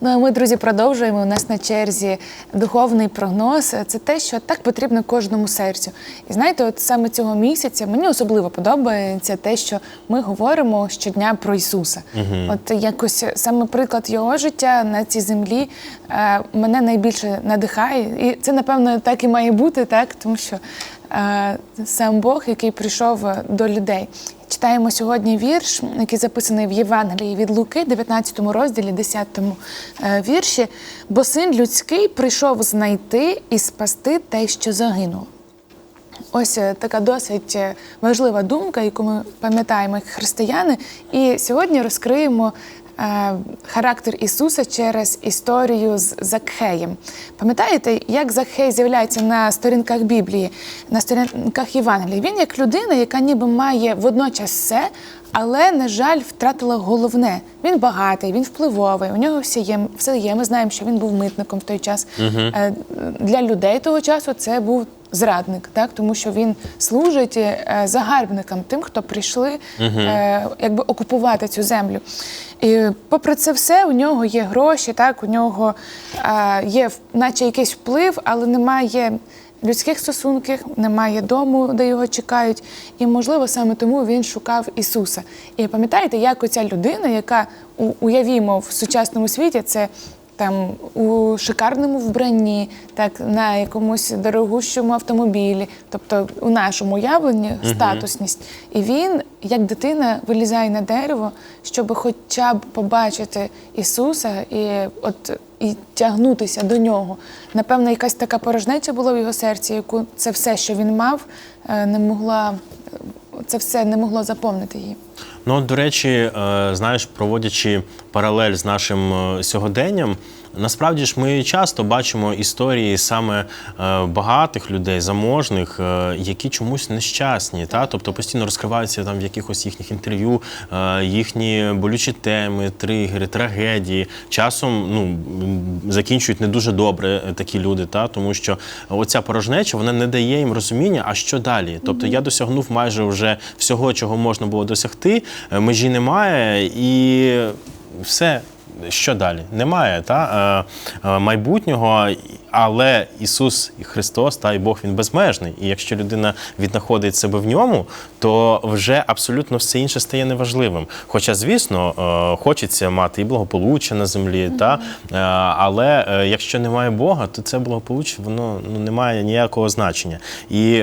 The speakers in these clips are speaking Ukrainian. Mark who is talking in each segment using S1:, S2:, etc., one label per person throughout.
S1: Ну а ми, друзі, продовжуємо. У нас на черзі духовний прогноз. Це те, що так потрібно кожному серцю. І знаєте, от саме цього місяця мені особливо подобається те, що ми говоримо щодня про Ісуса. От якось саме приклад його життя на цій землі е, мене найбільше надихає. І це, напевно, так і має бути, так, тому що сам Бог, який прийшов до людей. Читаємо сьогодні вірш, який записаний в Євангелії від Луки, 19 розділі, 10 е, вірші. Бо син людський прийшов знайти і спасти те, що загинуло. Ось е, така досить е, важлива думка, яку ми пам'ятаємо як християни. І сьогодні розкриємо е, характер Ісуса через історію з Закхеєм. Пам'ятаєте, як Закхей з'являється на сторінках Біблії, на сторінках Євангелії? Він як людина, яка ніби має водночас все, але, на жаль, втратила головне. Він багатий, він впливовий, у нього все є. Все є. Ми знаємо, що він був митником в той час. Е, Для людей того часу це був зрадник, так тому що він служить е, загарбникам, тим, хто прийшли е, якби окупувати цю землю. І попри це все, у нього є гроші, так у нього е, є наче якийсь вплив, але немає. Людських стосунків немає дому, де його чекають, і можливо саме тому він шукав Ісуса. І пам'ятаєте, як оця людина, яка уявімо в сучасному світі, це там у шикарному вбранні, так на якомусь дорогущому автомобілі, тобто у нашому уявленні статусність. І він, як дитина, вилізає на дерево, щоб хоча б побачити Ісуса і от і тягнутися до нього. Напевно, якась така порожнеча була в його серці, яку це все, що він мав, е, не могла це все не могло заповнити її.
S2: Ну, до речі, е, знаєш, проводячи паралель з нашим е, сьогоденням, насправді ж ми часто бачимо історії саме е, багатих людей, заможних, е, які чомусь нещасні. Та? Тобто постійно розкриваються там в якихось їхніх інтерв'ю їхні болючі теми, тригери, трагедії. Часом ну, закінчують не дуже добре такі люди, та? тому що оця порожнеча вона не дає їм розуміння, а що далі. Тобто я досягнув майже вже всього, чого можна було досягти, межі немає і все. Що далі? Немає та е, е, майбутнього, але Ісус Христос та й Бог Він безмежний. І якщо людина віднаходить себе в ньому, то вже абсолютно все інше стає неважливим. Хоча, звісно, е, хочеться мати і благополуччя на землі, та але якщо немає Бога, то це благополуччя воно ну не має ніякого значення. І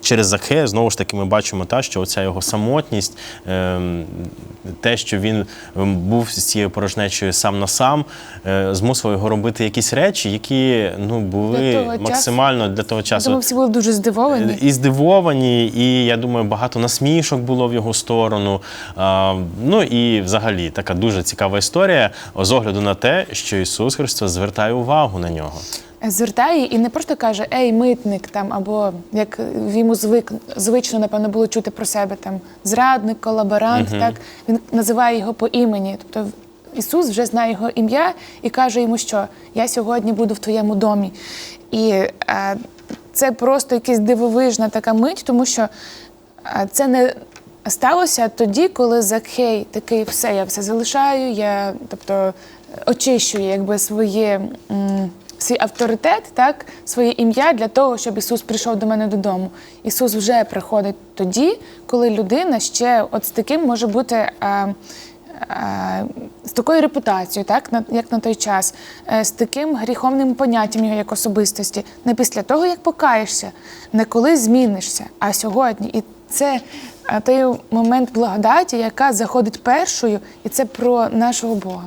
S2: через Захея знову ж таки ми бачимо та, що оця його самотність, е, те, що він ем, був з цією порожнечою сам на сам, е, змусив його робити якісь речі, які ну були
S1: Для того часу.
S2: максимально для того
S1: Я
S2: часу.
S1: думаю, всі були дуже здивовані.
S2: І здивовані, і я думаю, багато насмішок було в його сторону. А, ну і взагалі така дуже цікава історія з огляду на те, що Ісус Христос звертає увагу на нього.
S1: звертає і не просто каже Ей, митник там, або як йому звик звично, напевно, було чути про себе там зрадник, колаборант. Так він називає його по імені. Тобто Ісус вже знає його ім'я і каже йому, що я сьогодні буду в твоєму домі. І е, це просто якась дивовижна така мить, тому що е, це не сталося тоді, коли Закхей такий все, я все залишаю, я тобто очищую якби своє. Свій авторитет, так, своє ім'я для того, щоб Ісус прийшов до мене додому. Ісус вже приходить тоді, коли людина ще от з таким може бути а, а, з такою репутацією, так, як на той час, е, з таким гріховним поняттям його як особистості, не після того, як покаєшся, не коли змінишся, а сьогодні. І це той момент благодаті, яка заходить першою, і це про нашого Бога.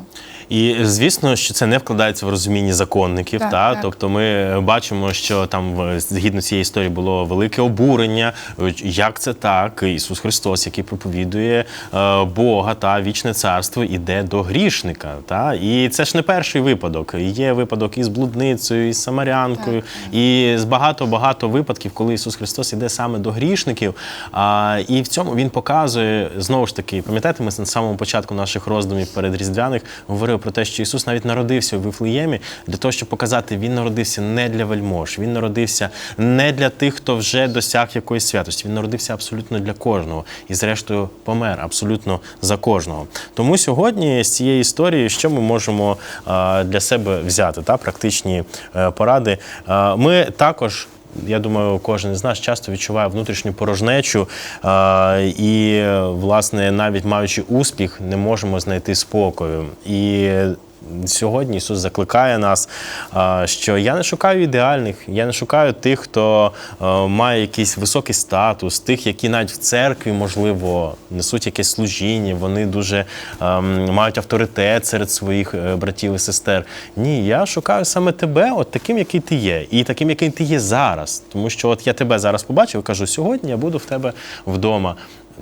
S2: І звісно, що це не вкладається в розумінні законників.
S1: Так,
S2: та
S1: так.
S2: тобто, ми бачимо, що там згідно цієї історії було велике обурення. е, Як це так? Ісус Христос, який проповідує е, Бога та вічне царство, іде до грішника. Та і це ж не перший випадок. Є випадок із блудницею, із самарянкою, і з багато багато випадків, коли Ісус Христос іде саме до грішників. А, і в цьому він показує знову ж таки, пам'ятаєте, ми на самому початку наших роздумів перед Різдвяних говорили про те, що Ісус навіть народився у Вифлеємі для того, щоб показати, він народився не для вельмож, він народився не для тих, хто вже досяг якоїсь святості. Він народився абсолютно для кожного і, зрештою, помер абсолютно за кожного. Тому сьогодні з цієї історії, що ми можемо для себе взяти, та практичні е, поради. Ми також. Я думаю, кожен з нас часто відчуває внутрішню порожнечу, і, власне, навіть маючи успіх, не можемо знайти спокою. І сьогодні Ісус закликає нас, е, що я не шукаю ідеальних, я не шукаю тих, хто е, має якийсь високий статус, тих, які навіть в церкві, можливо, несуть якесь служіння, вони дуже ем, мають авторитет серед своїх е, братів і сестер. Ні, я шукаю саме тебе, от таким, який ти є, і таким, який ти є зараз. Тому що от я тебе зараз побачив кажу, сьогодні я буду в тебе вдома.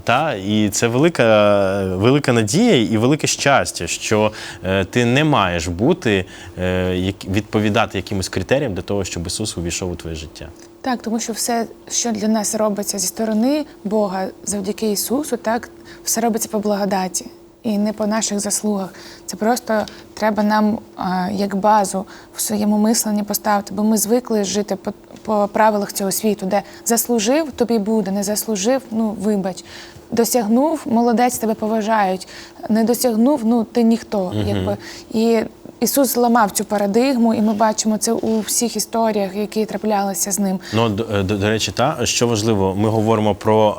S2: Та, і це велика, велика надія і велике щастя, що е, ти не маєш бути е, відповідати якимось критеріям для того, щоб Ісус увійшов у твоє життя.
S1: Так, тому що все, що для нас робиться зі сторони Бога завдяки Ісусу, так все робиться по благодаті і не по наших заслугах. Це просто треба нам як базу в своєму мисленні поставити, бо ми звикли жити по, по правилах цього світу, де заслужив, тобі буде, не заслужив, ну вибач. Досягнув, молодець, тебе поважають. Не досягнув, ну ти ніхто. Якби. І Ісус зламав цю парадигму, і ми бачимо це у всіх історіях, які траплялися з ним.
S2: Ну, до, е, до, до речі, та що важливо, ми говоримо про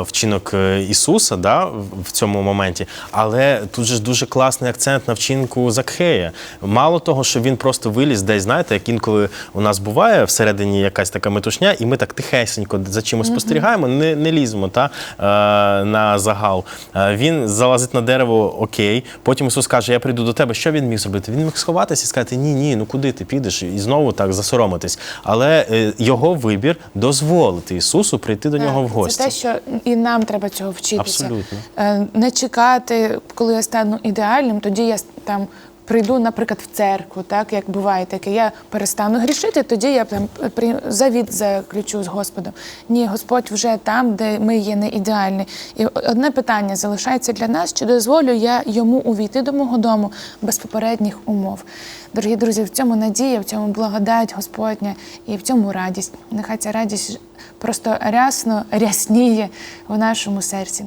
S2: е, вчинок е, Ісуса да, в- цьому моменті, але тут же дуже класний акцент на вчинку Закхея. Мало того, що він просто виліз десь, знаєте, як інколи у нас буває всередині якась така метушня, і ми так тихесенько за чимось спостерігаємо, не, не ліземо та, е, на загал. Е, він залазить на дерево, окей. Потім Ісус каже: Я прийду до тебе. Що він міг зробити? Він міг сховатися і сказати: Ні, ні, ну куди ти підеш? І знову так засоромитись. Але е, його вибір дозволити Ісусу прийти до нього в гості.
S1: Це те, що і нам треба цього вчитися.
S2: Абсолютно.
S1: Е, Не чекати, коли я стану ідеальним, тоді я там. Прийду, наприклад, в церкву, так як буває таке, я перестану грішити, тоді я там завіт заключу з Господом. Ні, Господь вже там, де ми є не ідеальні. І одне питання залишається для нас: чи дозволю я йому увійти до мого дому без попередніх умов? Дорогі друзі, в цьому надія, в цьому благодать Господня і в цьому радість. Нехай ця радість просто рясно рясніє в нашому серці.